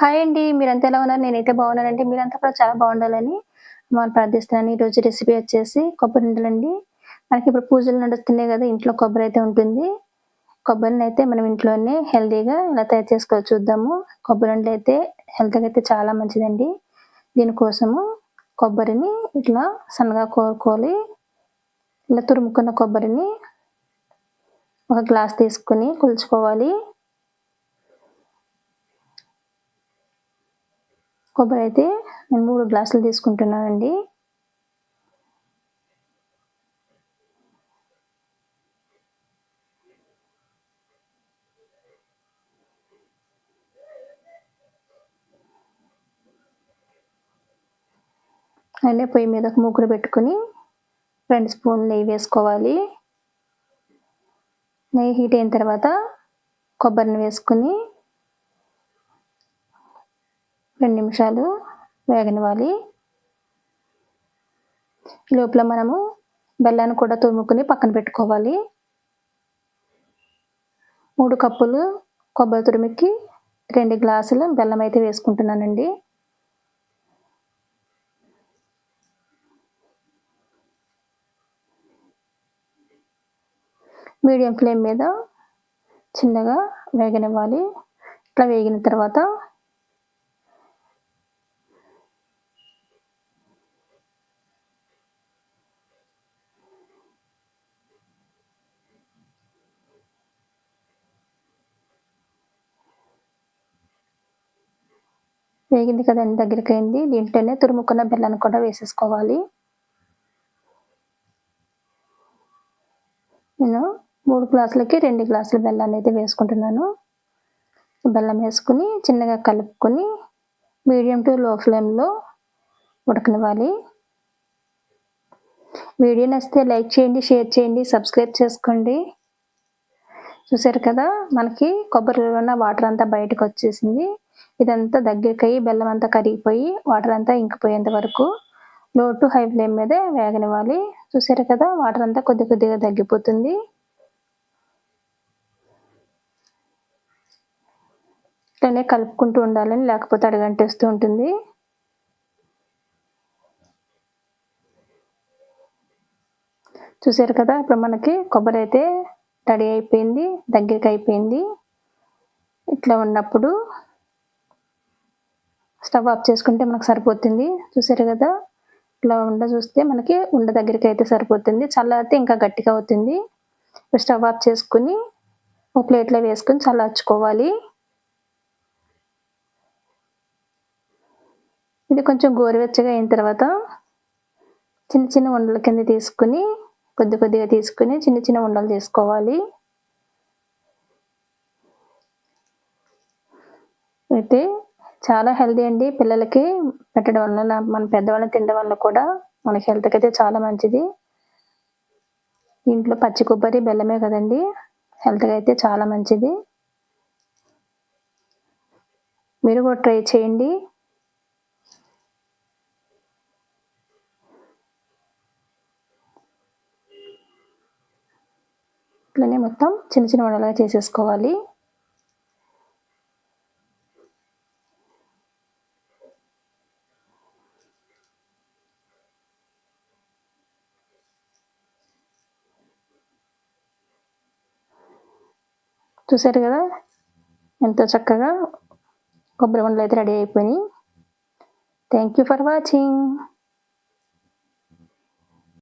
Hi అండి మీరంతా ఎలా ఉన్నారు? నేనైతే బాగున్నానండి. మీరంతా కూడా చాలా బాగుండాలని మనం ప్రార్థిస్తున్నాను. ఈరోజు రెసిపీ వచ్చేసి కొబ్బరి ఉండలండి మనకి ఇప్పుడు పూజలు నడుస్తున్నాయి కదా ఇంట్లో కొబ్బరి అయితే ఉంటుంది. కొబ్బరిని అయితే మనం ఇంట్లోనే హెల్తీగా ఎలా తయారు చేసుకోవచ్చు చూద్దాము. కొబ్బరి ఉండలు అయితే హెల్త్కి అయితే చాలా మంచిదండి. దీనికోసము కొబ్బరిని ఇట్లా సన్నగా కోరుకోవాలి. ఇలా తురుముకున్న కొబ్బరిని ఒక గ్లాస్ తీసుకుని కొలుచుకోవాలి. కొబ్బరి అయితే నేను మూడు గ్లాసులు తీసుకుంటున్నానండి. అన్నీ పొయ్యి మీద ఒక మూకుడు పెట్టుకుని రెండు స్పూన్లు నెయ్యి వేసుకోవాలి. నెయ్యి హీట్ అయిన తర్వాత కొబ్బరిని వేసుకుని రెండు నిమిషాలు వేగనివ్వాలి. లోపల మనము బెల్లాన్ని కూడా తురుముకుని పక్కన పెట్టుకోవాలి. మూడు కప్పులు కొబ్బరి తురుమికి రెండు గ్లాసులు బెల్లం అయితే వేసుకుంటున్నానండి. మీడియం ఫ్లేమ్ మీద చిన్నగా వేగనివ్వాలి. ఇట్లా వేగిన తర్వాత వేగింది కదండి దగ్గరికి అయింది దీంట్లోనే తురుముకున్న బెల్లాన్ని కూడా వేసేసుకోవాలి. నేను మూడు గ్లాసులకి రెండు గ్లాసుల బెల్లాన్ని అయితే వేసుకుంటున్నాను. బెల్లం వేసుకుని చిన్నగా కలుపుకొని మీడియం టు లో ఫ్లేమ్లో ఉడకనివ్వాలి. వీడియో నచ్చితే లైక్ చేయండి షేర్ చేయండి సబ్స్క్రైబ్ చేసుకోండి. చూసారు కదా మనకి కొబ్బరిలో ఉన్న వాటర్ అంతా బయటకు వచ్చేసింది. ఇదంతా దగ్గరికి అయ్యి బెల్లం అంతా కరిగిపోయి వాటర్ అంతా ఇంకిపోయేంత వరకు లో టు హై ఫ్లేమ్ మీదే వేగనివ్వాలి. చూసారు కదా వాటర్ అంతా కొద్ది కొద్దిగా తగ్గిపోతుంది. ఇట్లనే కలుపుకుంటూ ఉండాలని లేకపోతే అడగంటేస్తూ ఉంటుంది. చూసారు కదా ఇప్పుడు మనకి కొబ్బరి అయితే రెడీ అయిపోయింది దగ్గరికి అయిపోయింది ఇట్లా ఉన్నప్పుడు స్టవ్ ఆఫ్ చేసుకుంటే మనకు సరిపోతుంది. చూసారు కదా? ఇట్లా ఉండ చూస్తే మనకి ఉండ దగ్గరికి అయితే సరిపోతుంది. చల్లారితే ఇంకా గట్టిగా అవుతుంది. స్టవ్ ఆఫ్ చేసుకుని ఒక ప్లేట్లో వేసుకుని చల్లార్చుకోవాలి. ఇది కొంచెం గోరువెచ్చగా అయిన తర్వాత చిన్న చిన్న ఉండల కింద తీసుకుని కొద్ది కొద్దిగా తీసుకుని చిన్న చిన్న ఉండలు చేసుకోవాలి. అయితే చాలా హెల్దీ అండి పిల్లలకి పెట్టడం వల్ల మన పెద్దవాళ్ళని తినడం వల్ల కూడా మనకి హెల్త్కి అయితే చాలా మంచిది. ఇంట్లో పచ్చి కొబ్బరి బెల్లమే కదండి హెల్త్కి అయితే చాలా మంచిది. మీరు కూడా ట్రై చేయండి. ఇట్లనే మొత్తం చిన్న చిన్న వండలుగా చేసేసుకోవాలి. చూసారు కదా? ఎంతో చక్కగా కొబ్బరి ఉండలు అయితే రెడీ అయిపోయినాయి. Thank you for watching